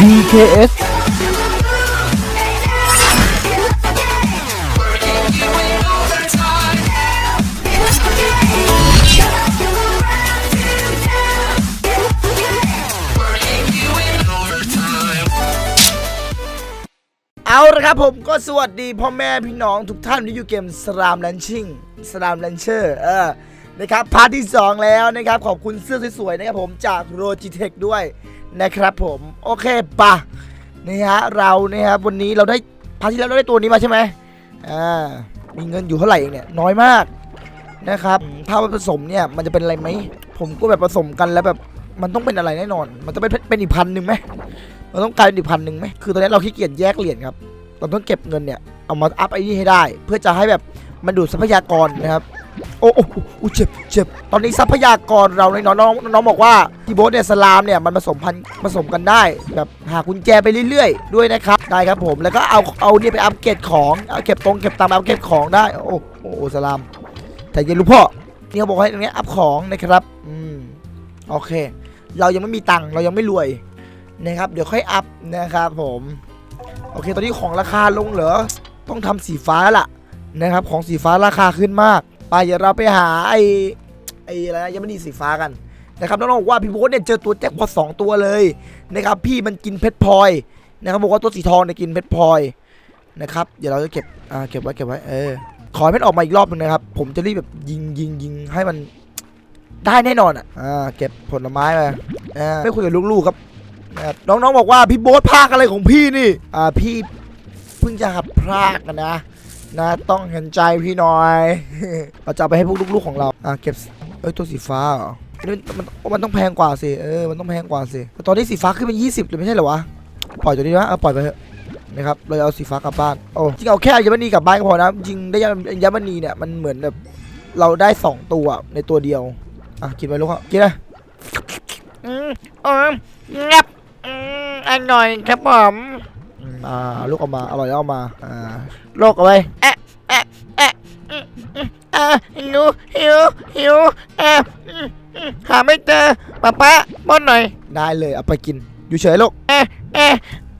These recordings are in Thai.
DKS เอาละครับผมก็สวัสดีพ่อแม่พี่น้องทุกท่านที่อยู่เกมสลามแลนชิ่งสลามแลนเชอร์เออ นะครับพาร์ทที่ 2 แล้วนะครับ ขอบคุณเสื้อสวยๆนะครับผมจากโรจิเทคด้วยนะครับผม โอเคปะนี่ฮะเราเนี่ยครับวันนี้เราได้พาร์ทที่แล้วเราได้ตัวนี้มาใช่ไหมอ่ามีเงินอยู่เท่าไหร่เองเนี่ยน้อยมากนะครับอืมถ้าไปผสมเนี่ยมันจะเป็นอะไรไหมผมก็แบบผสมกันแล้วแบบมันต้องเป็นอะไรแน่นอน มันต้องเป็นเป็นอีกพันหนึ่งไหมเราต้องกลายเป็นอีกพันหนึ่งไหมคือตอนนี้เราขี้เกียจแยกเหรียญครับเราต้องเก็บเงินเนี่ยเอามาอัพไอ้นี่ให้ได้ เพื่อจะให้แบบมันดูดทรัพยากรนะครับ โอ้โอ้เจ็บเจ็บตอนนี้ทรัพยากรเราในน้องน้องน้องบอกว่าที่โบสเนี่ยสลามเนี่ยมันผสมพันธุ์ผสมกันได้แบบหากุญแจไปเรื่อย ๆ ด้วยนะครับได้ครับผมแล้วก็เอาเอาเนี่ยไปอัพเกรดของเอาเก็บตรงเก็บตามอัพเกรดของได้โอ้โอ้สลามแต่ย็นรู้พ่อนี่เขาบอกให้ตรงนี้อัพของนะครับอืมโอเค เรายังไม่มีตังค์เรายังไม่รวยนะครับเดี๋ยวค่อยอัพนะครับผมโอเคตอนนี้ของราคาลงเหรอต้องทำสีฟ้าล่ะนะครับของสีฟ้าราคาขึ้นมาก ไปเดี๋ยวเราไปหาไอ้ไอ้อะไรนะยังไม่ดีสีฟ้ากันนะครับน้องๆบอกว่าพี่โบ๊ทเนี่ยเจอตัวแจ็คพอตสองตัวเลยนะครับพี่มันกินเพชรพลอยนะครับบอกว่าตัวสีทองเนี่ยกินเพชรพลอยนะครับเดี๋ยวเราจะเก็บอ่าเก็บไว้เก็บไว้เออขอให้มันออกมาอีกรอบหนึงนะครับ ผมจะรีบแบบยิงยิงยิงให้มันได้แน่นอนอะอ่าเก็บผลไม้ไปอ่าไม่คุยกับลูกๆครับนะครับน้องๆบอกว่าพี่โบ๊ทพากอะไรของพี่นี่อ่าพี่เพิ่งจะหัดพากกันนะ นะต้องเห็นใจพี่หน่อยเราจะไปให้พวกลูกๆของเราอ่าเก็บเอ้ยตัวสีฟ้าเหรอนี่มันมันมันต้องแพงกว่าสิเออมันต้องแพงกว่าสิตอนนี้สีฟ้าขึ้นเป็น20เลยไม่ใช่เหรอวะปล่อยตัวนี้นะเออปล่อยไปเถอะนะครับเราจะเอาสีฟ้ากลับบ้านโอ้จริงเอาแค่อัญมณีกลับบ้านก็พอนะจริงได้อัญมณีเนี่ยมันเหมือนแบบเราได้สองตัวในตัวเดียวอะกินไปลูกอะกินเลยอืมอืมงับอืมอร่อยครับผม อืมอ่าลูกเอามาอร่อยแล้วเอามาอ่าโลกเอาไปเอะเอะเอะอืมอืมอ่าหิวหิวหิวเอะอืมอืมหาไม่เจอป้าป้าป้อนหน่อยได้เลยเอาไปกินอยู่เฉยลูกเอะเอะ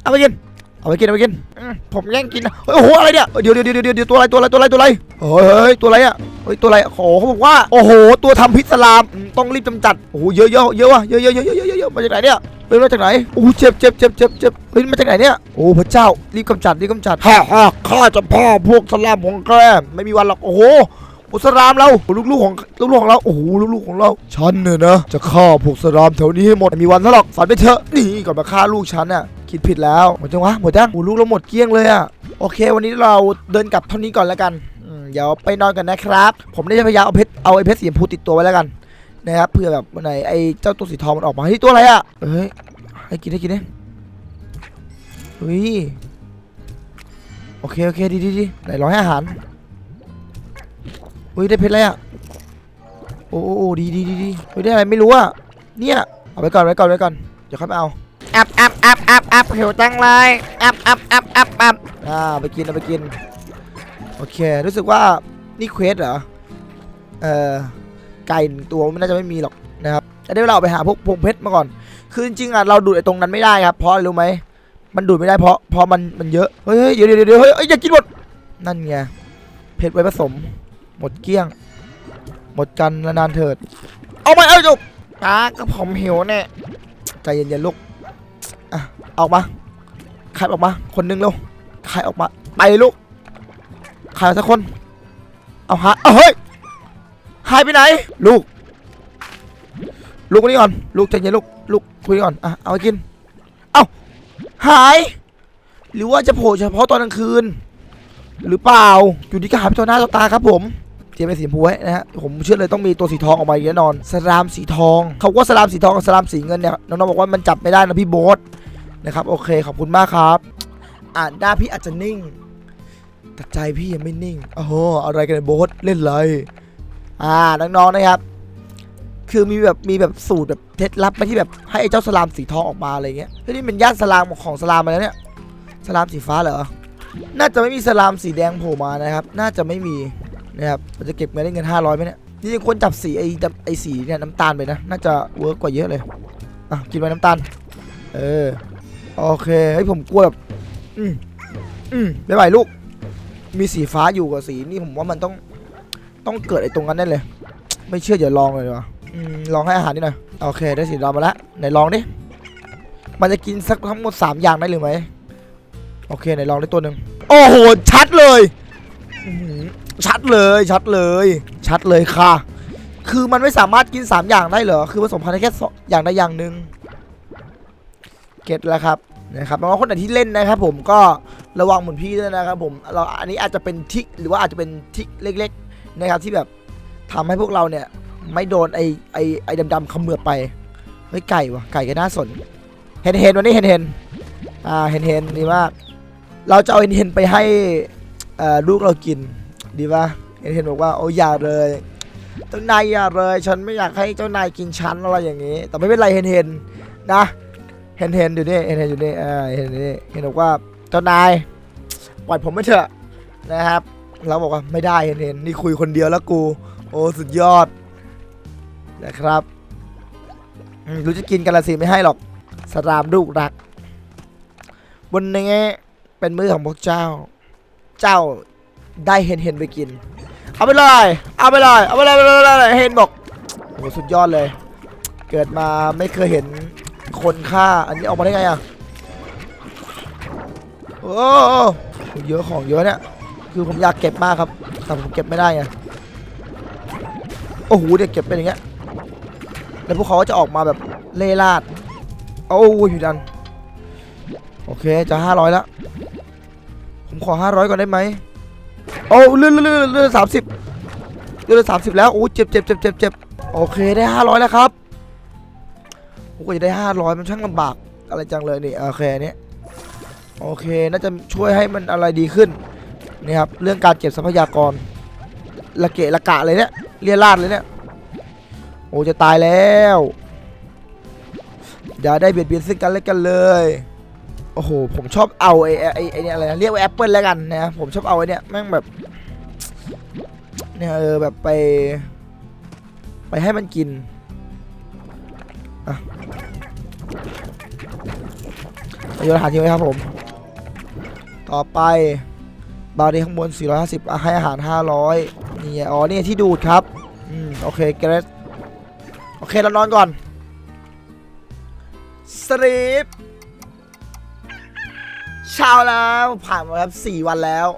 เอาไปกิน เอาไปกินเอาไปกินอืมผมแย่งกินนะเฮ้ยโอ้โหอะไรเนี่ยเดี๋ยวเดี๋ยวเดี๋ยวเดี๋ยวเดี๋ยวตัวอะไรตัวอะไรตัวอะไรตัวอะไรเฮ้ยเฮ้ยตัวอะไรอะเฮ้ยตัวอะไรโอ้โหเขาบอกว่าโอ้โหตัวทำพิษสลามอืมต้องรีบกำจัดโอ้โหเยอะเยอะเยอะว่ะเยอะเยอะเยอะเยอะเยอะเยอะมาจากไหนเนี่ย เฮ้ยมาจากไหนโอ้โหเจ็บเจ็บเจ็บเจ็บเจ็บเฮ้ยมาจากไหนเนี่ยโอ้พระเจ้ารีบกำจัดรีบกำจัดฮ่าฮ่าข้าจะพ่อพวกสลามของแกไม่มีวันหรอกโอ้โหพวกสลามเราลูกๆของลูกๆของเราโอ้โหลูกๆของเราฉันเนี่ยนะจะฆ่าพวกสลามแถวนี้ให้หมดไม่มีวันซะหรอกฝันไปเถอะนี่ก่อนมาฆ่าลูกฉันน่ะคิดผิดแล้วหมดจังวะหมดจังโอ้ลูกเราหมดเกลี้ยงเลยอะโอเค วันนี้เราเดินกลับเท่านี้ก่อนแล้วกันอืมเดี๋ยวไปนอนกันนะครับ ผมได้พยายามเอาเพชรเอาไอ้เพชรสีชมพูติดตัวไว้แล้วกัน นะครับเผื่อแบบวันไหนไอ้เจ้าตัวสีทองมันออกมาเฮ้ยตัวอะไรอะเฮ้ยให้กินให้กินเนี่ยเฮ้ยโอเคโอเคดีดีดีไหนรอให้อาหารเฮ้ยได้เพชรอะไรอะโอ้โอ้โอ้ดีดีดีดีเฮ้ยได้อะไรไม่รู้อะเนี่ยเอาไว้ก่อนไว้ก่อนไว้ก่อนเดี๋ยวค่อยมาเอาอัพอัพอัพอัพอัพหิวจังเลยอัพอัพอัพอัพอัพอ่าเอาไปกินเอาไปกินโอเครู้สึกว่านี่เควสเหรอเอ่อ ไก่หนึ่งตัวมันน่าจะไม่มีหรอกนะครับแต่ได้เวลาไปหาพวกพงเพชรมาก่อน คือจริงๆอะเราดูดไอ้ตรงนั้นไม่ได้ครับเพราะอะไรรู้ไหมมันดูดไม่ได้เพราะเพราะมันมันเยอะเฮ้ยเดี๋ยวเดี๋ยวเดี๋ยวเฮ้ยอ้ยอย่ากินหมดนั่นไงเพชรไว้ผสม หมดเกลี้ยง หมดกันนานเถิด เอาไปเอาจบป้าก็ผมหิวเนี่ยใจเย็นๆลูกอะออกมาใครออกมา คนหนึงเร็วใครออกมาไปลูกใครสักคนเอาหาเอาเฮ้ย หายไปไหน ลูก ลูกคนนี้ก่อน ลูกใจเย็นลูก ลูกคุยก่อน อะ เอาไปกิน เอาหาย หรือว่าจะโผล่เฉพาะตอนกลางคืน หรือเปล่า อยู่ดีก็หายไปต่อหน้าต่อตาครับผมเตรียมไปนสีชมพูไว้นะฮะ ผมเชื่อเลยต้องมีตัวสีทองออกมาอีกแน่นอน สลามสีทอง เขาว่าสลามสีทองกับสลามสีเงินเนี่ย น้องๆบอกว่ามันจับไม่ได้นะพี่โบ๊ทนะครับ โอเค ขอบคุณมากครับ อ่านหน้าพี่อาจจะนิ่งแต่ใจพี่ยังไม่นิ่งโอ้โหอะไรกันเนี่ยโบ๊ทเล่นไร อ่าน้องๆนะครับ คือมีแบบมีแบบสูตรแบบเคล็ดลับไหมที่แบบให้ไอ้เจ้าสลามสีทองออกมาอะไรเงี้ยเฮ้ยนี่เป็นย่านสลามของสลามมาแล้วเนี่ยสลามสีฟ้าเหรอน่าจะไม่มีสลามสีแดงโผล่มานะครับ น่าจะไม่มีนะครับเราจะเก็บเงินได้เงิน500ไหมเนี่ยจริงๆควรจับสีไอ้ไอ้สีเนี่ยน้ำตาลไปนะ น่าจะเวิร์กกว่าเยอะเลยอะกินไปน้ำตาล เออโอเคเฮ้ผมกลัวแบบอืมอืมไม่ไหวลูก มีสีฟ้าอยู่กับสีนี่ผมว่ามันต้อง ต้องเกิดไอ้ตรงนั้นแน่เลย ไม่เชื่อเดี๋ยวลองเลยดีกว่าลองให้อาหารนี่หน่อยโอเคได้สีดำมาแล้วไหนลองดิมันจะกินสักทั้งหมดสามอย่างได้หรือไหมโอเคไหนลองได้ตัวหนึ่งโอ้โหชัดเลยชัดเลยชัดเลย ชัดเลยค่ะ คือมันไม่สามารถกินสามอย่างได้เหรอคือผสมพันธุ์ได้แค่สองอย่างใดอย่างหนึ่งเก็ตแล้วครับนะครับแปลว่าคนไหนที่เล่นนะครับ ผมก็ระวังเหมือนพี่ด้วยนะครับผมเราอันนี้อาจจะเป็นทิกหรือว่าอาจจะเป็นทิกเล็ก นะครับที่แบบทำให้พวกเราเนี่ยไม่โดนไอไอไอดำๆเขมือไปเฮ้ยไก่วะไก่ก็น่าสนเห็นเห็นวันนี้เห็นเห็นอ่าเห็นเห็นดีมาก เราจะเอาเห็นเห็นไปให้ลูกเรากินดีป่ะเห็นเห็นบอกว่าโอ้อย่าเลยเจ้านายอย่าเลย ฉันไม่อยากให้เจ้านายกินฉันอะไรอย่างนี้ แต่ไม่เป็นไรเห็นเห็นนะเห็นเห็นอยู่นี่เห็นเห็นอยู่นี่อ่าเห็นนี่เห็นบอกว่าเจ้านายปล่อยผมไม่เถอะนะครับ เราบอกว่าไม่ได้เห็นเห็นนี่คุยคนเดียวแล้วกู โอ้สุดยอดนะครับรู้จะกินกันละสิไม่ให้หรอกสรามลูกรัก บนนี้เป็นมือของพวกเจ้า เจ้าได้เห็นเห็นไปกิน เอาไปเลยเอาไปเลยเอาไปเลยเอาไปเลยเอาไปเลยเห็นบอกโอ้สุดยอดเลย เกิดมาไม่เคยเห็นคนฆ่า อันนี้ออกมาได้ไงอะโอ้เยอะของเยอะเนี่ย คือผมอยากเก็บมากครับ แต่ผมเก็บไม่ได้ไงโอ้โหเด็กเก็บเป็นอย่างเงี้ยแล้วพวกเขาจะออกมาแบบเล่ลาดโอ้ยอยู่ดัน โอเคจะห้าร้อยแล้วผมขอห้าร้อยก่อนได้ไหมโอ้เลื่อนเลื่อนเลื่อนสามสิบเลื่อนสามสิบแล้วโอ้เจ็บเจ็บเจ็บเจ็บเจ็บโอเคได้ห้าร้อยแล้วครับโอ้ก็จะได้ห้าร้อยมันช่างลำบากอะไรจังเลยนี่โอเคอันนี้โอเคน่าจะช่วยให้มันอะไรดีขึ้น นี่ครับเรื่องการเก็บทรัพยากรละเกะละกะเลยเนี่ยเลียราดเลยเนี่ยโอ้จะตายแล้วอย่าได้เบียดเบียนซึ่งกันและกันเลยโอ้โหผมชอบเอาไอ้ไอ้ไอ้เนี่ยอะไรนะเรียกว่าแอปเปิลแล้วกันนะผมชอบเอาไอ้เนี่ยแม่งแบบเนี่ยเออแบบไป ไปให้มันกินอะโยนอาหารทิ้งไว้ครับผม ต่อไป บาร์ดี้ข้างบน 450 ให้อาหาร 500 นี่ไงอ๋อนี่ที่ดูดครับ อืม โอเคเกรสโอเคเรานอนก่อนสลีปเช้าแล้วผ่านมาครับ 4 วันแล้ว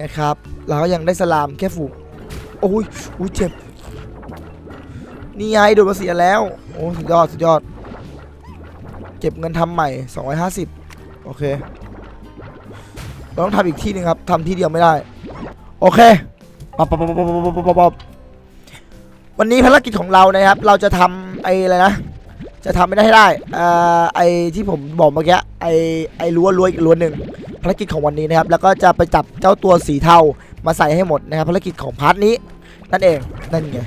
นะครับ เราก็ยังได้สลามแค่ฝูกโอ้ยอุ้ยเจ็บ นี่ไงดูดมาเสียแล้ว โอ้สุดยอด สุดยอด เก็บเงินทำใหม่ 250 โอเค เราต้องทำอีกที่นึงครับทำที่เดียวไม่ได้ โอเคปับปับปับปับปับปับปับวันนี้ภารกิจของเรานะครับ เราจะทำไอ้อะไรนะ จะทำไม่ได้ให้ได้อ่าไอ้ที่ผมบอกเมื่อกี้ไอ้ไอ้รั้วรั้วอีกรั้วหนึ่งภารกิจของวันนี้นะครับ แล้วก็จะไปจับเจ้าตัวสีเทามาใส่ให้หมดนะครับภารกิจของพาร์ทนี้นั่นเองนั่นไง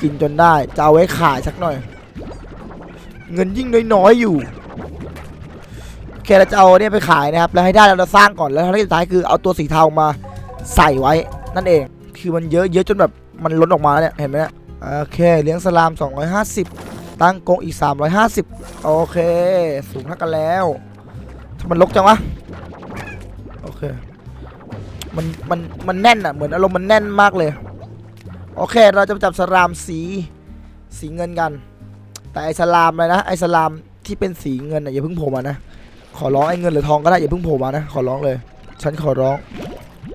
กินจนได้จะเอาไว้ขายสักหน่อย เงินยิ่งน้อยๆอยู่ เคเราจะเอาเนี่ยไปขายนะครับแล้วให้ได้เราจะสร้างก่อนแล้วภารกิจสุดท้ายคือเอาตัวสีเทามาใส่ไว้นั่นเอง คือมันเยอะเยอะจนแบบมันล้นออกมาแล้วเนี่ยเห็นไหมเนี่ยโอเคเลี้ยงสลาม 250 ตั้งกงอีก 350 โอเค สูงเท่ากันแล้วทำไมันลกจังวะโอเคมันมันมันแน่นอะเหมือนอารมณ์มันแน่นมากเลย โอเค เราจะจับสลามสีสีเงินกัน แต่ไอสลามเลยนะไอสลามที่เป็นสีเงินอะอย่าเพิ่งโผล่มานะ ขอร้องไอ้เงินหรือทองก็ได้อย่าเพิ่งโผล่มานะขอร้องเลย ฉันขอร้อง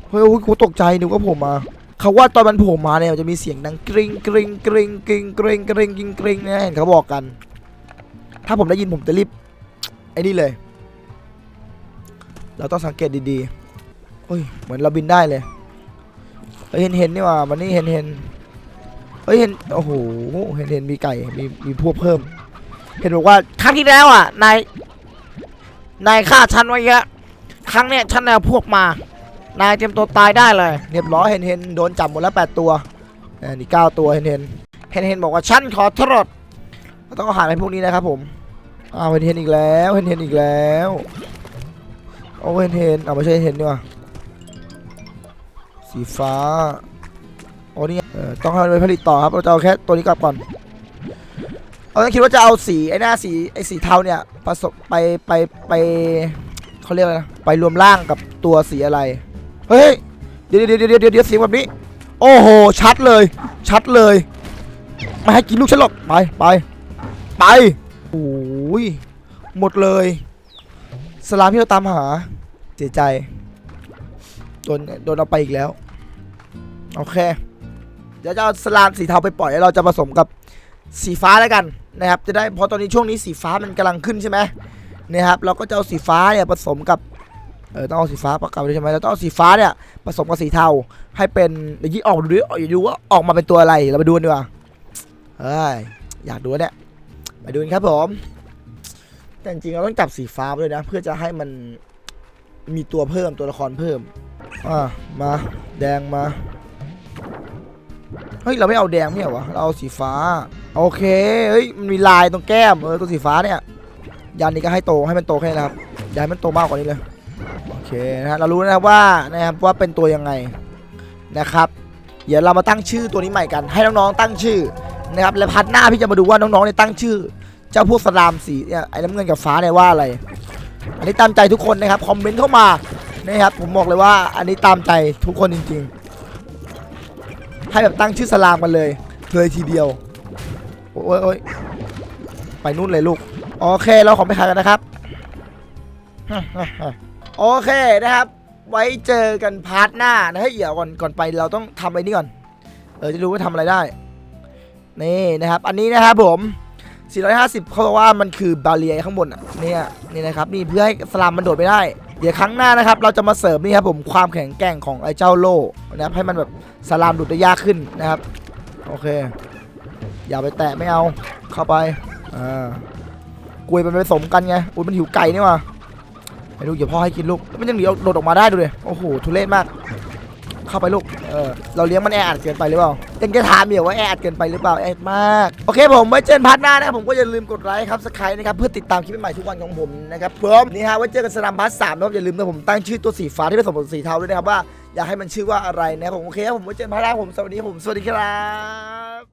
เฮ้ยโอ้ยกูตกใจนึกว่าโผล่มาเขาว่าตอนมันโผล่มาเนี่ยจะมีเสียงดังกริ๊งกริ๊งกริ๊งกริ๊งกริ๊งกริ๊งกริ๊งกริ๊งนะเห็นเขาบอกกัน ถ้าผมได้ยินผมจะรีบไอ้นี่เลย เราต้องสังเกตดีๆเฮ้ยเหมือนเราบินได้เลยเฮ้ยเห็นเห็นนี่ว่ามันนี่เห็นเห็นเฮ้ยเห็นโอ้โหเห็นเห็นมีไก่มีมีพวกเพิ่ม เห็นบอกว่าครั้งที่แล้วอะนาย นายฆ่าฉันไว้เยอะ ครั้งเนี้ยฉันเอาพวกมา นายเตรียมตัวตายได้เลย เรียบร้อยเห็นเห็นโดนจับหมดแล้วแปดตัวเออนี่เก้าตัวเห็นเห็นเห็นเห็นบอกว่าฉันขอโทษเราต้องอาหารให้พวกนี้นะครับผมอ้าวเห็นเห็นอีกแล้วเห็นเห็นอีกแล้วโอ้เห็นเห็นเอาไม่ใช่เห็นเห็นดีกว่าสีฟ้าโอ้นี่ต้องให้มันไปผลิตต่อครับเราจะเอาแค่ตัวนี้กลับก่อน เราต้องคิดว่าจะเอาสีไอ้หน้าสีไอ้สีเทาเนี่ยผสมไปไปไปเขาเรียกอะไรนะไปรวมร่างกับตัวสีอะไร เฮ้ยเดี๋ยวเดี๋ยวเดี๋ยวเดี๋ยวเดี๋ยวเสียงแบบนี้ โอ้โหชัดเลย ชัดเลยไม่ให้กินลูกฉันหรอกไปไปไปโอ้ยหมดเลยสลามที่เราตามหาเสียใจโดนโดนเอาไปอีกแล้วโอเคเดี๋ยวจะเอาสลามสีเทาไปปล่อยแล้วเราจะผสมกับสีฟ้าแล้วกัน นะครับจะได้เพราะตอนนี้ช่วงนี้สีฟ้ามันกำลังขึ้นใช่ไหมนะครับเราก็จะเอาสีฟ้าเนี่ยผสมกับเออต้องเอาสีฟ้าประกอบด้วยใช่ไหมเราต้องเอาสีฟ้าเนี่ยผสมกับสีเทาให้เป็นเดี๋ยวยี่ออกดูดิอย่าดูว่าออกมาเป็นตัวอะไรเราไปดูกันดีกว่าเฮ้ยอยากดูเนี่ยไปดูกันครับผมแต่จริงเราต้องจับสีฟ้าไปด้วยนะ เพื่อจะให้มันมีตัวเพิ่มตัวละครเพิ่มอ่ามาแดงมา เฮ้ยเราไม่เอาแดงไม่เหรอวะเราเอาสีฟ้า โอเคเฮ้ยมันมีลายตรงแก้มเออตัวสีฟ้าเนี่ยยันนี้ก็ให้โตให้มันโตแค่นี้นะครับย่าให้มันโตมากกว่านี้เลยโอเคนะฮะเรารู้นะครับว่านะครับว่าเป็นตัวยังไงนะครับ เดี๋ยวเรามาตั้งชื่อตัวนี้ใหม่กัน ให้น้องๆตั้งชื่อนะครับและพัดหน้าพี่จะมาดูว่าน้องๆเนี่ยตั้งชื่อ เจ้าพวกสลามสีเนี่ยไอ้น้ำเงินกับฟ้าเนี่ยว่าอะไร อันนี้ตามใจทุกคนนะครับคอมเมนต์เข้ามานะครับผมบอกเลยว่าอันนี้ตามใจทุกคนจริง ๆ ให้แบบตั้งชื่อสลามกันเลย เลยทีเดียว โอ้ยโอ้ยไปนู่นเลยลูก โอเค เราขอไปขายกันนะครับ โอเคนะครับ ไว้เจอกันพาร์ทหน้านะเฮ้เดี๋ยวก่อนก่อนไปเราต้องทำอะไรนี่ก่อน เออจะรู้ว่าทำอะไรได้ นี่นะครับ อันนี้นะครับผม 450เขาบอกว่ามันคือบาเรียข้างบนอะเนี่ยนี่นะครับ นี่เพื่อให้สลามมันโดดไม่ได้ เดี๋ยวครั้งหน้านะครับ เราจะมาเสริมนี่ครับผมความแข็งแกร่งของไอ้เจ้าโล่นะครับให้มันแบบสลามดูดได้ยากขึ้นนะครับ โอเค อย่าไปแตะไม่เอาเข้าไปอ่ากลวยมันผสมกันไงอุ้ยมันหิวไก่นี่ว่ะไปลูกอย่าพ่อให้กินลูกมันยังหนีโดดออกมาได้ดูเลยโอ้โหทุเรศมาก เข้าไปลูก เออ เราเลี้ยงมันแออัดเกินไปหรือเปล่าเต็งจะถามเดี๋ยวว่าแออัดเกินไปหรือเปล่า แอดมาก โอเคผมไว้เจอกันพาร์ทหน้านะครับผมก็อย่าลืมกดไลค์ครับสไครต์นะครับเพื่อติดตามคลิปใหม่ๆทุกวันของผมนะครับผมนี่ฮะไว้เจอกันสนามพาร์ทสามนะครับอย่าลืมนะผมตั้งชื่อตัวสีฟ้าที่ผสมกับสีเทาด้วยนะครับว่าอยากให้มันชื่อว่าอะไรนะครับผมโอเคครับผมไว้เจอกันพาร์ทหน้าผมสวัสดีผมสวัสดีครับ